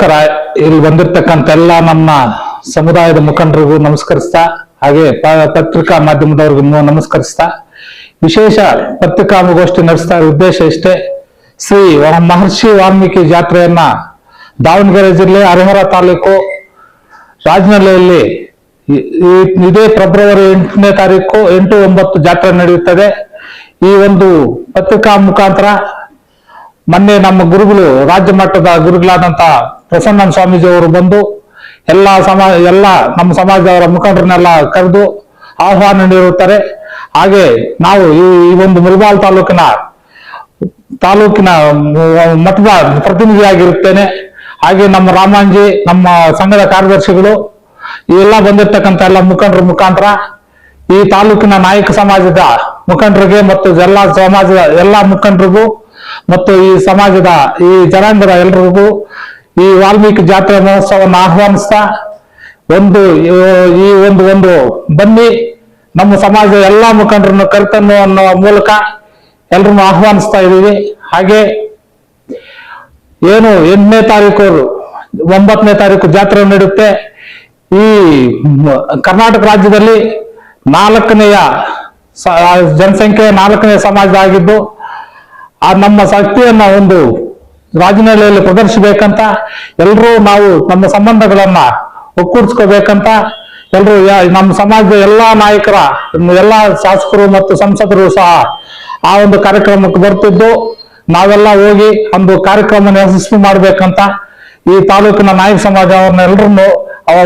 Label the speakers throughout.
Speaker 1: ನಮಸ್ಕಾರ. ಇಲ್ಲಿ ಬಂದಿರ್ತಕ್ಕಂಥ ಎಲ್ಲ ನಮ್ಮ ಸಮುದಾಯದ ಮುಖಂಡರಿಗೂ ನಮಸ್ಕರಿಸ್ತಾ, ಹಾಗೆ ಪತ್ರಿಕಾ ಮಾಧ್ಯಮದವ್ರಿಗೂ ನಮಸ್ಕರಿಸ್ತಾ. ವಿಶೇಷ ಪತ್ರಿಕಾಗೋಷ್ಠಿ ನಡೆಸ್ತಾ ಉದ್ದೇಶ ಇಷ್ಟೇ. ಶ್ರೀ ಮಹರ್ಷಿ ವಾಲ್ಮೀಕಿ ಜಾತ್ರೆಯನ್ನ ದಾವಣಗೆರೆ ಜಿಲ್ಲೆ ಹರಿಹರ ತಾಲೂಕು ರಾಜನಹಳ್ಳಿಯಲ್ಲಿ ಇದೇ ಫೆಬ್ರವರಿ ಎಂಟನೇ ತಾರೀಕು ಎಂಟು ಒಂಬತ್ತು ಜಾತ್ರೆ ನಡೆಯುತ್ತದೆ. ಈ ಒಂದು ಪತ್ರಿಕಾ ಮುಖಾಂತರ ಮೊನ್ನೆ ನಮ್ಮ ಗುರುಗಳು, ರಾಜ್ಯ ಮಟ್ಟದ ಗುರುಗಳಾದಂತ ಪ್ರಸನ್ನ ಸ್ವಾಮೀಜಿ ಅವರು ಬಂದು ಎಲ್ಲ ಸಮಾಜ ಎಲ್ಲ ನಮ್ಮ ಸಮಾಜದವರ ಮುಖಂಡರನ್ನೆಲ್ಲ ಕರೆದು ಆಹ್ವಾನ ನೀಡಿರುತ್ತಾರೆ ಹಾಗೆ ನಾವು ಈ ಈ ಒಂದು ಮುಲ್ಬಾಲ್ ತಾಲೂಕಿನ ತಾಲೂಕಿನ ಮಠದ ಪ್ರತಿನಿಧಿಯಾಗಿರುತ್ತೇನೆ. ಹಾಗೆ ನಮ್ಮ ರಾಮಾಂಜಿ, ನಮ್ಮ ಸಂಘದ ಕಾರ್ಯದರ್ಶಿಗಳು, ಇವೆಲ್ಲ ಬಂದಿರ್ತಕ್ಕಂಥ ಎಲ್ಲ ಮುಖಂಡರ ಮುಖಾಂತರ ಈ ತಾಲೂಕಿನ ನಾಯಕ ಸಮಾಜದ ಮುಖಂಡರಿಗೆ ಮತ್ತು ಎಲ್ಲ ಸಮಾಜದ ಎಲ್ಲ ಮುಖಂಡರಿಗೂ ಮತ್ತು ಈ ಸಮಾಜದ ಈ ಜನಾಂಗದ ಎಲ್ರಿಗೂ ಈ ವಾಲ್ಮೀಕಿ ಜಾತ್ರೆ ಮಹೋತ್ಸವವನ್ನು ಆಹ್ವಾನಿಸ್ತಾ ಒಂದು, ಈ- ಒಂದು ಒಂದು ಬನ್ನಿ, ನಮ್ಮ ಸಮಾಜದ ಎಲ್ಲಾ ಮುಖಂಡರನ್ನು ಕರೆತನ್ನು ಅನ್ನೋ ಮೂಲಕ ಎಲ್ಲರನ್ನು ಆಹ್ವಾನಿಸ್ತಾ ಇದ್ದೀವಿ. ಹಾಗೆ ಏನು ಎಂಟನೇ ತಾರೀಕು ಒಂಬತ್ತನೇ ತಾರೀಕು ಜಾತ್ರೆ ನಡೆಯುತ್ತೆ. ಈ ಕರ್ನಾಟಕ ರಾಜ್ಯದಲ್ಲಿ ನಾಲ್ಕನೆಯ ಜನಸಂಖ್ಯೆ ನಾಲ್ಕನೆಯ ಸಮಾಜ ಆಗಿದ್ದು ಆ ನಮ್ಮ ಶಕ್ತಿಯನ್ನ ಒಂದು ರಾಜನಹಳ್ಳಿಯಲ್ಲಿ ಪ್ರದರ್ಶಿಸಬೇಕಂತ ಎಲ್ಲರೂ ನಾವು ನಮ್ಮ ಸಂಬಂಧಗಳನ್ನ ಒಕ್ಕೂಡಿಸ್ಕೋಬೇಕಂತ ಎಲ್ಲರೂ ನಮ್ಮ ಸಮಾಜದ ಎಲ್ಲಾ ನಾಯಕರ ಎಲ್ಲಾ ಶಾಸಕರು ಮತ್ತು ಸಂಸದರು ಸಹ ಆ ಒಂದು ಕಾರ್ಯಕ್ರಮಕ್ಕೆ ಬರ್ತಿದ್ದು. ನಾವೆಲ್ಲ ಹೋಗಿ ಒಂದು ಕಾರ್ಯಕ್ರಮ ಯಶಸ್ವಿ ಮಾಡ್ಬೇಕಂತ ಈ ತಾಲೂಕಿನ ನಾಯಕ ಸಮಾಜವನ್ನ ಎಲ್ಲರನ್ನು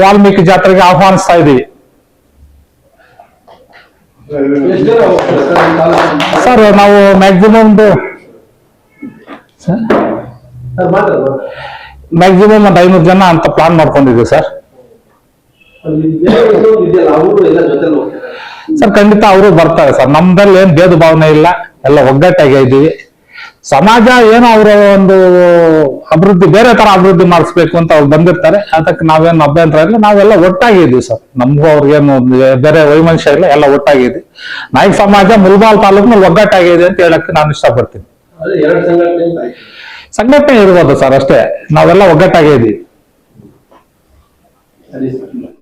Speaker 1: ವಾಲ್ಮೀಕಿ ಜಾತ್ರೆಗೆ ಆಹ್ವಾನಿಸ್ತಾ
Speaker 2: ಹೋಗ್ತಾರೆ ಸರ್,
Speaker 1: ನಾವು ಮ್ಯಾಕ್ಸಿಮಮ್
Speaker 2: ಸರ್?
Speaker 1: ಮ್ಯಾಕ್ಸಿಮಮ್ ಒಂದು ಐನೂರು ಜನ ಅಂತ ಪ್ಲಾನ್ ಮಾಡ್ಕೊಂಡಿದ್ದೀವಿ ಸರ್. ಸರ್ ಖಂಡಿತ ಅವರು ಬರ್ತಾರೆ ಸರ್. ನಮ್ದಲ್ಲಿ ಏನ್ ಭೇದ ಭಾವನೆ ಇಲ್ಲ. ಎಲ್ಲ ಒಗ್ಗಟ್ಟಾಗಿ ಇದ್ದೀವಿ. ಸಮಾಜ ಏನೋ ಅವರ ಒಂದು ಅಭಿವೃದ್ಧಿ ಬೇರೆ ತರ ಅಭಿವೃದ್ಧಿ ಮಾಡಿಸ್ಬೇಕು ಅಂತ ಅವ್ರು ಬಂದಿರ್ತಾರೆ. ಅದಕ್ಕೆ ನಾವೇನು ಅಭ್ಯಂತರ ಇಲ್ಲ. ನಾವೆಲ್ಲ ಒಟ್ಟಾಗಿದ್ದೀವಿ ಸರ್. ನಮಗೂ ಅವ್ರಿಗೇನು ಬೇರೆ ವೈಮನುಷ್ಯ ಇಲ್ಲ. ಎಲ್ಲ ಒಟ್ಟಾಗಿದ್ವಿ ನಾಯಕ್ ಸಮಾಜ ಮುಲ್ಬಾಲ್ ತಾಲೂಕಿನಲ್ಲಿ ಒಗ್ಗಟ್ಟಾಗಿದೆ ಅಂತ ಹೇಳಕ್ಕೆ ನಾನು ಇಷ್ಟಪಡ್ತೀನಿ. ಸಂಘಟನೆ ಇರ್ಬೋದು ಸರ್ ಅಷ್ಟೇ. ನಾವೆಲ್ಲ ಒಗ್ಗಟ್ಟಾಗೇ ಇದ್ದೀವಿ
Speaker 2: ಸರಿ ಸರ್.